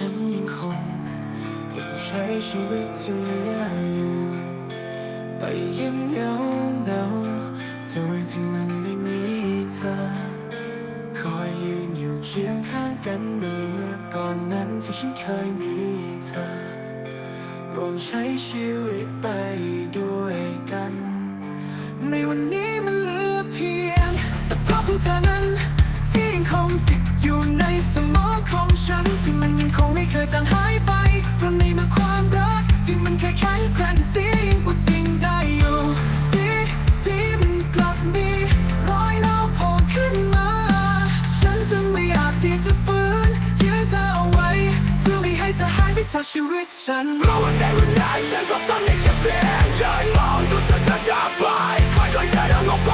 ฉันยังคงยังใช้ชีวิตที่เหลืออยู่ ไปยังเหงาเหงาโดยที่มันไม่มีเธอ คอยยืนอยู่เคียงข้างกันเหมือนในเมื่อก่อนนั้นที่ฉันเคยมีเธอรวมใช้ชีวิตไปด้วยกัน ในวันนี้ ยังคงไม่เคยจางหายไป เพราะในเมื่อความรัก ที่มันเคยแข็งแกร่งเสียยิ่งกว่าสิ่งใดอยู่ดีดีมันกลับมีรอยร้าโผล่ขึ้นมา ฉันจะไม่อยากที่จะฝืนยื้อเธอเอาไว้ เพื่อไม่ให้เธอหายไปจากชีวิตฉันเพราะวันในวันนั้นฉันก็ทำได้แค่เพียงยืนมองดูเธอเดินจากไปค่อยๆเดินออกไป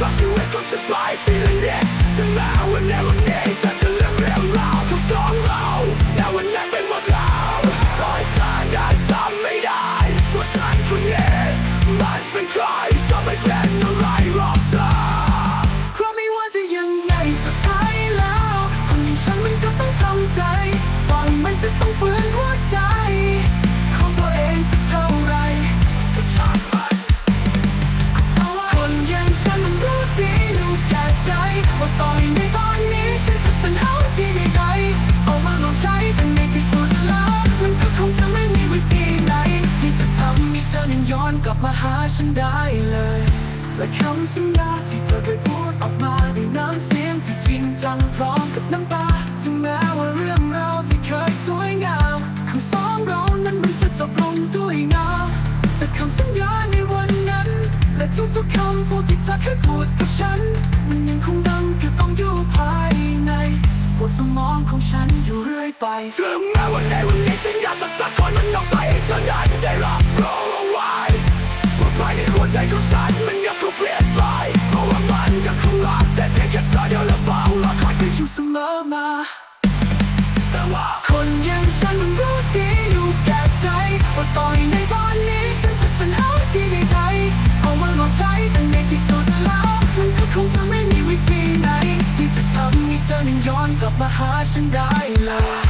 จากชีวิตของฉันไปทีละ ว่าฉัน นั้นย้อนกลับมาหาฉันได้เลย และคำสัญญาที่เธอเคยพูดออกมาด้วยน้ำเสียงที่จริงจังพร้อมกับน้ำตาถึงแม้ว่าเรื่องราวที่เคยสวยงามคำสองเรานั้นมันจะจบลงด้วยงามแต่คำสัญญาในวันนั้น และทุกๆคำพูดที่เธอเคยพูดกับฉัน มันยังคงดังอยู่ต้องอยู่ภายใน มองของฉันอยู่เรื่อยไปถึงแม้วันในวันนี้ฉันอยากตัดตะกอนมันออกไปให้เธอได้ได้รับรู้เอาไว้ว่าภายในหัวใจของฉันมันยังคงเปลี่ยนไปเพราะว่ามันยังคงรักแต่เพียงแค่เธอเดียวและเฝ้ารอคอยเธออยู่อยู่เสมอมา แต่ว่าคนอย่างฉันมันรู้ดีอยู่แก่ใจว่าต่อยในตอน ย้อนกลับมาหาฉันได้เลย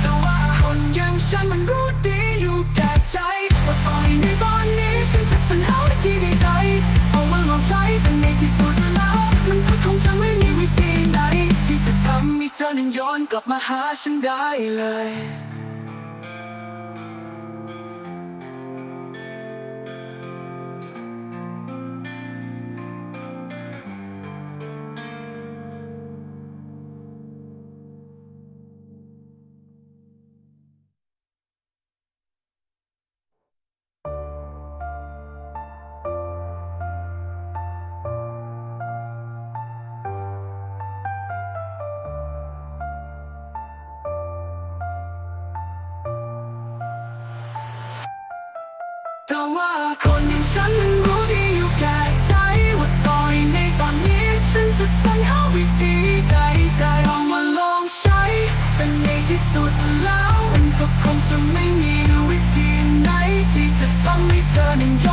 แต่ว่าคนอย่างฉันมันรู้ดีอยู่แก่ใจว่าต่อยในตอนนี้ฉันจะสรรหาที่ใดๆเอามาลองใช้แต่ในที่สุดแล้ว มันก็คงจะไม่มีวิธีไหน ที่จะทำให้เธอนั้นย้อนกลับมาหาฉันได้เลย แต่ว่าคนอย่างฉันรู้ดีอยู่แก่ใจว่าต่อในตอนนี้ฉันจะส่งหาวิธีใดใดลองมาลองใช้ เป็ในที่สุดแล้วมันก็คงจะไม่มีวิธีไหนที่จะทำให้เธอนั้น